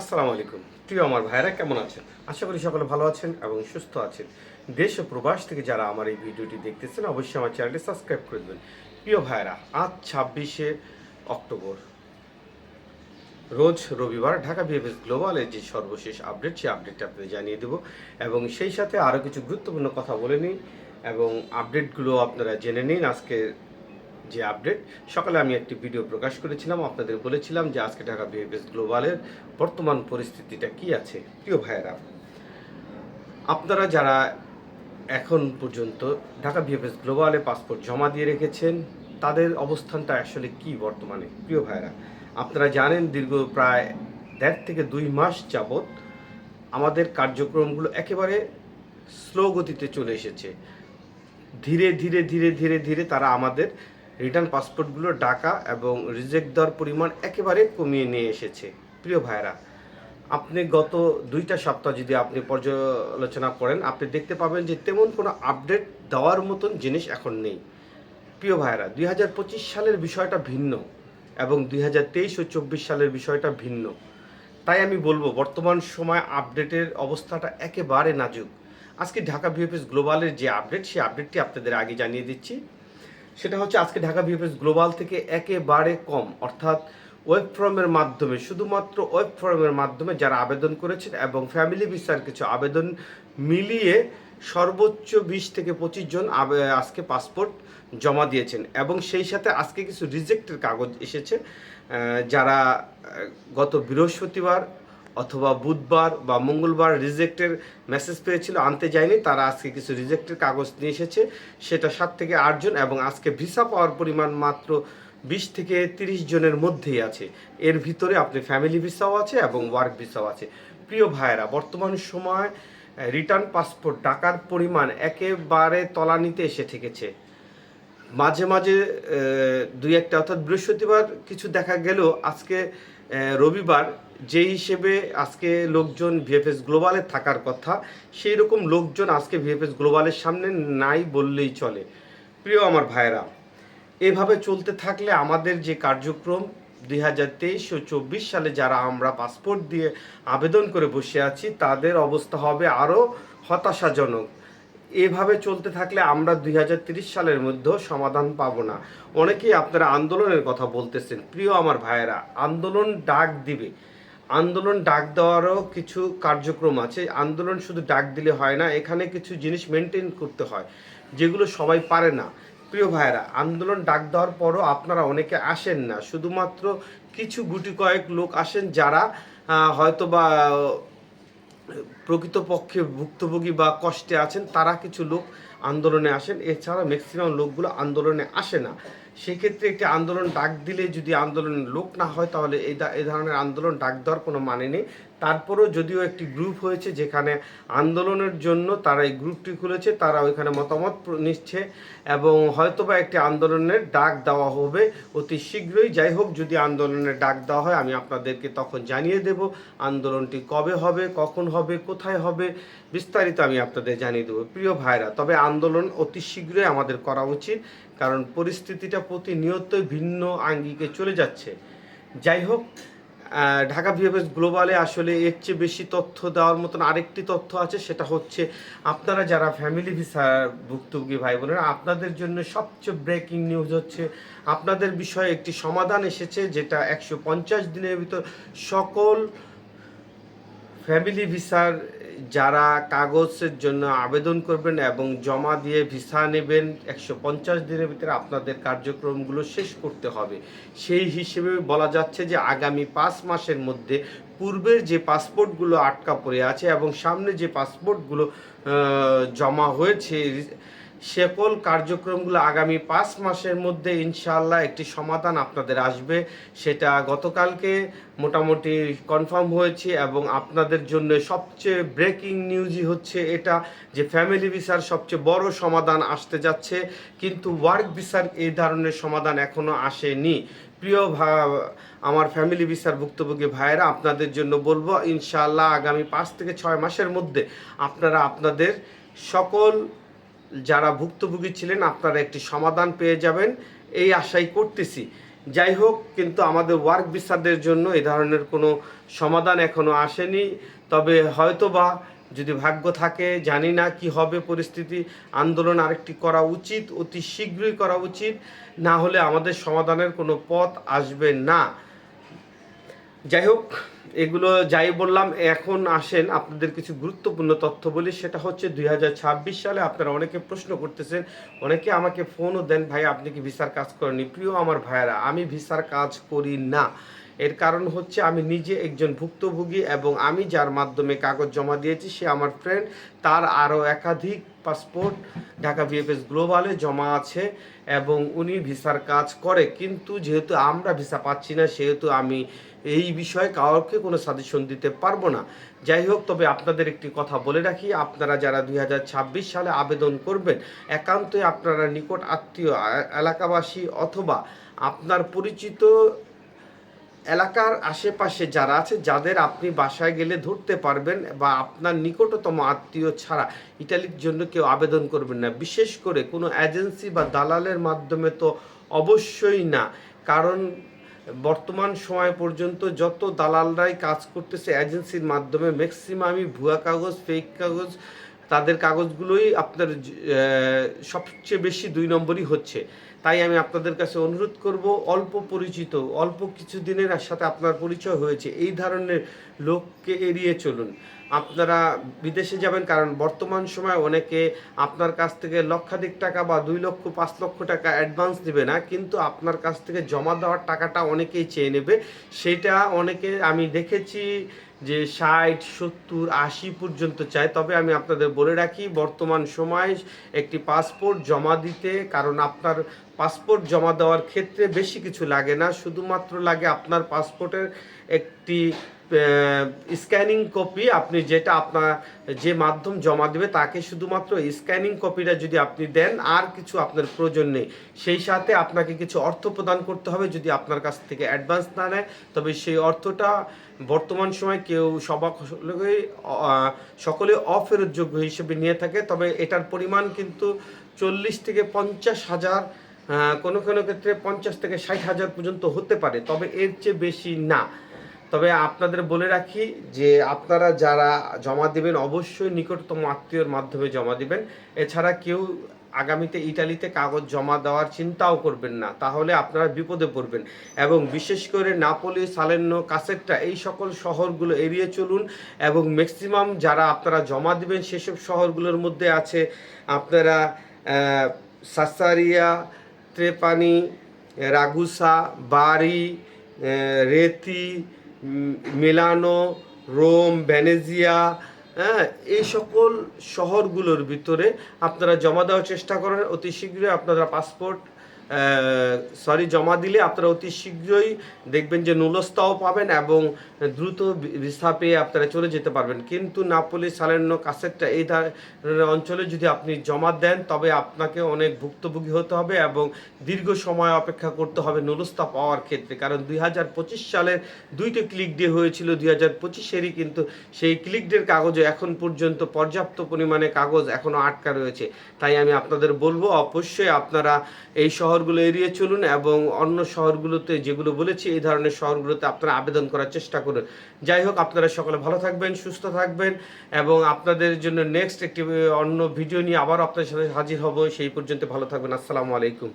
আসসালামু আলাইকুম। প্রিয় আমার ভাইরা কেমন আছেন? আশা করি সকলে ভালো আছেন এবং সুস্থ আছেন। দেশ ও প্রবাস থেকে যারা আমার এই ভিডিওটি দেখতেছেন, অবশ্যই আমার চ্যানেলটি সাবস্ক্রাইব করে দেবেন। প্রিয় ভাইরা আজ ছাব্বিশে অক্টোবর, রোজ রবিবার ঢাকা বিএফএস গ্লোবালের যে সর্বশেষ আপডেট, সেই আপডেটটা আপনাদের জানিয়ে দেব এবং সেই সাথে আরও কিছু গুরুত্বপূর্ণ কথা বলে নিই এবং আপডেটগুলো আপনারা জেনে নিন। আজকে যে আপডেট সকালে আমি একটি ভিডিও প্রকাশ করেছিলাম, আপনাদের বলেছিলাম যে আজকে ঢাকা বিএফএস গ্লোবালের বর্তমান পরিস্থিতিটা কি আছে। প্রিয় ভাইয়েরা, আপনারা যারা এখন পর্যন্ত ঢাকা বিএফএস গ্লোবালে পাসপোর্ট জমা দিয়ে রেখেছেন, তাদের অবস্থানটা আসলে কি বর্তমানে? প্রিয় ভাইয়েরা, আপনারা জানেন দীর্ঘ প্রায় দেড় থেকে দুই মাস যাবৎ আমাদের কার্যক্রমগুলো একেবারে স্লো গতিতে চলে এসেছে। ধীরে ধীরে ধীরে ধীরে ধীরে তারা আমাদের রিটার্ন পাসপোর্টগুলো ডাকা এবং রিজেক্ট দেওয়ার পরিমাণ একেবারে কমিয়ে নিয়ে এসেছে। প্রিয় ভাইরা আপনি গত দুইটা সপ্তাহ যদি আপনি পর্যালোচনা করেন, আপনি দেখতে পাবেন যে তেমন কোনো আপডেট দেওয়ার মতন জিনিস এখন নেই। প্রিয় ভাইরা দুই হাজার পঁচিশ সালের বিষয়টা ভিন্ন এবং দুই হাজার তেইশ ও চব্বিশ সালের বিষয়টা ভিন্ন। তাই আমি বলব, বর্তমান সময় আপডেটের অবস্থাটা একেবারে নাজুক। আজকে ঢাকা ভিএফএস গ্লোবালের যে আপডেট, সেই আপডেটটি আপনাদের আগে জানিয়ে দিচ্ছি। সেটা হচ্ছে আজকে ঢাকা ভিএফএস গ্লোবাল থেকে একেবারে কম, অর্থাৎ ওয়েব ফর্মের মাধ্যমে, শুধুমাত্র ওয়েব ফর্মের মাধ্যমে যারা আবেদন করেছেন এবং ফ্যামিলি ভিসার কিছু আবেদন মিলিয়ে সর্বোচ্চ বিশ থেকে পঁচিশ জন আজকে পাসপোর্ট জমা দিয়েছেন এবং সেই সাথে আজকে কিছু রিজেক্টের কাগজ এসেছে যারা গত বৃহস্পতিবার অথবা বুধবার বা মঙ্গলবার রিজেক্টের মেসেজ পেয়েছিল, আনতে যায়নি, তারা আজকে কিছু রিজেক্টের কাগজ নিয়ে এসেছে, সেটা সাত থেকে আটজন এবং আজকে ভিসা পাওয়ার পরিমাণ মাত্র বিশ থেকে তিরিশ জনের মধ্যেই আছে। এর ভিতরে আপনি ফ্যামিলি ভিসাও আছে এবং ওয়ার্ক ভিসাও আছে। প্রিয় ভাইয়েরা, বর্তমান সময় রিটার্ন পাসপোর্ট টাকার পরিমাণ একেবারে তলানিতে এসে ঠেকেছে। মাঝে মাঝে দুই একটা, অর্থাৎ বৃহস্পতিবার কিছু দেখা গেলেও আজকে রবিবার যে হিসেবে আজকে লোকজন ভিএফএস গ্লোবালে থাকার কথা, সেই রকম লোকজন আজকে ভিএফএস গ্লোবালের সামনে নাই বললেই চলে। প্রিয় আমার ভাইরা এভাবে চলতে থাকলে আমাদের যে কার্যক্রম, দুই হাজার তেইশ ও চব্বিশ সালে যারা আমরা পাসপোর্ট দিয়ে আবেদন করে বসে আছি, তাদের অবস্থা হবে আরও হতাশাজনক। এভাবে চলতে থাকলে আমরা দুই সালের মধ্যেও সমাধান পাব না। অনেকেই আপনারা আন্দোলনের কথা বলতেছেন। প্রিয় আমার ভাইয়েরা, আন্দোলন ডাক দিবে। আন্দোলন ডাক দেওয়ারও কিছু কার্যক্রম আছে। আন্দোলন শুধু ডাক দিলে হয় না, এখানে কিছু জিনিস মেনটেন করতে হয়, যেগুলো সবাই পারে না। প্রিয় ভাইয়েরা, আন্দোলন ডাক দেওয়ার পরও আপনারা অনেকে আসেন না। শুধুমাত্র কিছু গুটি কয়েক লোক আসেন যারা হয়তো বা প্রকৃতপক্ষে ভুক্তভোগী বা কষ্টে আছেন, তারা কিছু লোক আন্দোলনে আসেন। এছাড়া ম্যাক্সিমাম লোকগুলো আন্দোলনে আসে না। সেক্ষেত্রে একটি আন্দোলন ডাক দিলে যদি আন্দোলনের লোক না হয়, তাহলে এই এই ধরনের আন্দোলন ডাক দেওয়ার কোনো মানে নেই। তারপরেও যদিও একটি গ্রুপ হয়েছে যেখানে আন্দোলনের জন্য তারা এই গ্রুপটি খুলেছে, তারা ওইখানে মতামত নিচ্ছে এবং হয়তোবা একটি আন্দোলনের ডাক দেওয়া হবে অতি শীঘ্রই। যাই হোক, যদি আন্দোলনের ডাক দেওয়া হয়, আমি আপনাদেরকে তখন জানিয়ে দেব আন্দোলনটি কবে হবে, কখন হবে, কোথায় হবে, বিস্তারিত আমি আপনাদের জানিয়ে দেবো। প্রিয় ভাইরা, তবে আন্দোলন অতি শীঘ্রই আমাদের করা উচিত, কারণ পরিস্থিতিটা প্রতিনিয়তই ভিন্ন আঙ্গিকে চলে যাচ্ছে। যাই হোক ঢাকা ভিএফএস গ্লোবালে আসলে এর চেয়ে বেশি তথ্য দেওয়ার মতন আরেকটি তথ্য আছে, সেটা হচ্ছে আপনারা যারা ফ্যামিলি ভিসা ভুক্তভোগী ভাই বোনেরা, আপনাদের জন্য সবচেয়ে ব্রেকিং নিউজ হচ্ছে আপনাদের বিষয়ে একটি সমাধান এসেছে, যেটা একশো পঞ্চাশ দিনের ভিতর সকল ফ্যামিলি ভিসার যারা কাগজের জন্য আবেদন করবেন এবং জমা দিয়ে ভিসা নেবেন, একশো পঞ্চাশ দিনের ভিতরে আপনাদের কার্যক্রমগুলো শেষ করতে হবে। সেই হিসেবে বলা যাচ্ছে যে আগামী পাঁচ মাসের মধ্যে পূর্বের যে পাসপোর্টগুলো আটকা পড়ে আছে এবং সামনে যে পাসপোর্টগুলো জমা হয়েছে সকল কার্যক্রমগুলো আগামী পাঁচ মাসের মধ্যে ইনশাআল্লাহ একটি সমাধান আপনাদের আসবে। সেটা গতকালকে মোটামুটি কনফার্ম হয়েছে এবং আপনাদের জন্য সবচেয়ে ব্রেকিং নিউজই হচ্ছে এটা যে ফ্যামিলি ভিসার সবচেয়ে বড় সমাধান আসতে যাচ্ছে। কিন্তু ওয়ার্ক ভিসার এই ধরনের সমাধান এখনও আসেনি। প্রিয় ভা- আমার ফ্যামিলি ভিসার ভুক্তভোগী ভাইয়েরা, আপনাদের জন্য বলব, ইনশাআল্লাহ আগামী পাঁচ থেকে ছয় মাসের মধ্যে আপনারা আপনাদের সকল যারা ভুক্তভোগী ছিলেন, আপনারা একটি সমাধান পেয়ে যাবেন। এই আশাই করতেছি। যাই হোক, কিন্তু আমাদের ওয়ার্ক ভিসাদের জন্য এ ধরনের কোনো সমাধান এখনও আসেনি। তবে হয়তোবা যদি ভাগ্য থাকে, জানি না কি হবে পরিস্থিতি, আন্দোলন আরেকটি করা উচিত, অতি শীঘ্রই করা উচিত। না হলে আমাদের সমাধানের কোনো পথ আসবে না। যাই হোক এগুলো যাই বললাম, এখন আসেন আপনাদের কিছু গুরুত্বপূর্ণ তথ্য বলি। সেটা হচ্ছে দুই হাজার ছাব্বিশ সালে আপনারা অনেকে প্রশ্ন করতেছেন, অনেকে আমাকে ফোনও দেন, ভাই, আপনি কি ভিসার কাজ করেনি প্রিয় আমার ভাইয়েরা, আমি ভিসার কাজ করি না। এর কারণ হচ্ছে আমি নিজে একজন ভুক্তভোগী এবং আমি যার মাধ্যমে কাগজ জমা দিয়েছি, সে আমার ফ্রেন্ড তার আরও একাধিক পাসপোর্ট ঢাকা ভিএফএস গ্লোবালে জমা আছে এবং উনি ভিসার কাজ করে। কিন্তু যেহেতু আমরা ভিসা পাচ্ছি না, সেহেতু আমি এই বিষয়ে কাউকে কোনো সাজেশন দিতে পারব না। যাই হোক, তবে আপনাদের একটি কথা বলে রাখি, আপনারা যারা দুই হাজার ছাব্বিশ সালে আবেদন করবেন, একান্তই আপনারা নিকট আত্মীয় এলাকাবাসী অথবা আপনার পরিচিত এলাকার আশেপাশে যারা আছে, যাদের আপনি বাসায় গেলে ধরতে পারবেন বা আপনার নিকটতম আত্মীয় ছাড়া ইটালির জন্য কেউ আবেদন করবেন না। বিশেষ করে কোনো এজেন্সি বা দালালের মাধ্যমে তো অবশ্যই না। কারণ বর্তমান সময় পর্যন্ত যত দালালরাই কাজ করতেছে, এজেন্সির মাধ্যমে ম্যাক্সিমামই ভুয়া কাগজ ফেক কাগজ তাদের কাগজগুলোই আপনার সবচেয়ে বেশি দুই নম্বরই হচ্ছে। তাই আমি আপনাদের কাছে অনুরোধ করব, অল্প পরিচিত, অল্প কিছু দিনের সাথে আপনার পরিচয় হয়েছে, এই ধরনের লোককে এড়িয়ে চলুন। আপনারা বিদেশে যাবেন, কারণ বর্তমান সময় অনেকে আপনার কাছ থেকে লক্ষাধিক টাকা বা দুই লক্ষ, পাঁচ লক্ষ টাকা অ্যাডভান্স দেবে না, কিন্তু আপনার কাছ থেকে জমা দেওয়ার টাকাটা অনেকেই চেয়ে নেবে। সেটা অনেকে, আমি দেখেছি যে ষাট, সত্তর, আশি পর্যন্ত চাই। তবে আমি আপনাদের বলে রাখি, বর্তমান সময়ে একটি পাসপোর্ট জমা দিতে, কারণ আপনার পাসপোর্ট জমা দেওয়ার ক্ষেত্রে বেশি কিছু লাগে না। শুধুমাত্র লাগে আপনার পাসপোর্টের একটি স্ক্যানিং কপি আপনি যেটা আপনার যে মাধ্যম জমা দেবে তাকে শুধুমাত্র স্ক্যানিং কপিটা যদি আপনি দেন, আর কিছু আপনার প্রয়োজন নেই। সেই সাথে আপনাকে কিছু অর্থ প্রদান করতে হবে যদি আপনার কাছ থেকে অ্যাডভান্স না নেয়। তবে সেই অর্থটা বর্তমান সময় কেউ সবাক সকলে অফেরতযোগ্য হিসেবে নিয়ে থাকে। তবে এটার পরিমাণ কিন্তু চল্লিশ থেকে পঞ্চাশ হাজার কোনো কোনো ক্ষেত্রে পঞ্চাশ থেকে ষাট হাজার পর্যন্ত হতে পারে। তবে এর চেয়ে বেশি না। তবে আপনাদের বলে রাখি যে আপনারা যারা জমা দেবেন, অবশ্যই নিকটতম আত্মীয়র মাধ্যমে জমা দিবেন। এছাড়া কেউ আগামীতে ইটালিতে কাগজ জমা দেওয়ার চিন্তাও করবেন না। তাহলে আপনারা বিপদে পড়বেন। এবং বিশেষ করে নাপোলি, সালেন্ন, কাসেটটা, এই সকল শহরগুলো এড়িয়ে চলুন এবং ম্যাক্সিমাম যারা আপনারা জমা দিবেন, সেসব শহরগুলোর মধ্যে আছে আপনারা সাসারিয়া, ত্রেপানি, রাগুসা বাড়ি রেতি মিলানো, রোম ভ্যানেজিয়া হ্যাঁ এই সকল শহরগুলোর ভিতরে আপনারা জমা দেওয়ার চেষ্টা করেন। অতি শীঘ্রই আপনারা পাসপোর্ট সরি জমা দিলে আপনারা অতি শীঘ্রই দেখবেন যে নুলস্তাও পাবেন এবং দ্রুত ভিসা পেয়ে আপনারা চলে যেতে পারবেন। কিন্তু নাপোলি সালেন্য কাসেটটা এই ধরনের অঞ্চলে যদি আপনি জমা দেন, তবে আপনাকে অনেক ভুক্তভোগী হতে হবে এবং দীর্ঘ সময় অপেক্ষা করতে হবে নুলস্তা পাওয়ার ক্ষেত্রে। কারণ দুই হাজার পঁচিশ সালের দুইটা ক্লিক ডে হয়েছিল, দুই হাজার পঁচিশেরই কিন্তু সেই ক্লিক ডের কাগজে এখন পর্যন্ত পর্যাপ্ত পরিমাণে কাগজ এখনও আটকা রয়েছে। তাই আমি আপনাদের বলব, অবশ্যই আপনারা এই শহরগুলো এড়িয়ে চলুন এবং অন্য শহরগুলোতে যেগুলো বলেছি, এই ধরনের শহরগুলোতে আপনারা আবেদন করার চেষ্টা করুন। যাই হোক, আপনারা সকলে ভালো থাকবেন, সুস্থ থাকবেন এবং আপনাদের জন্য নেক্সট একটি, অন্য ভিডিও নিয়ে আবার আপনাদের সাথে হাজির হব। সেই পর্যন্ত ভালো থাকবেন। আসসালামু আলাইকুম।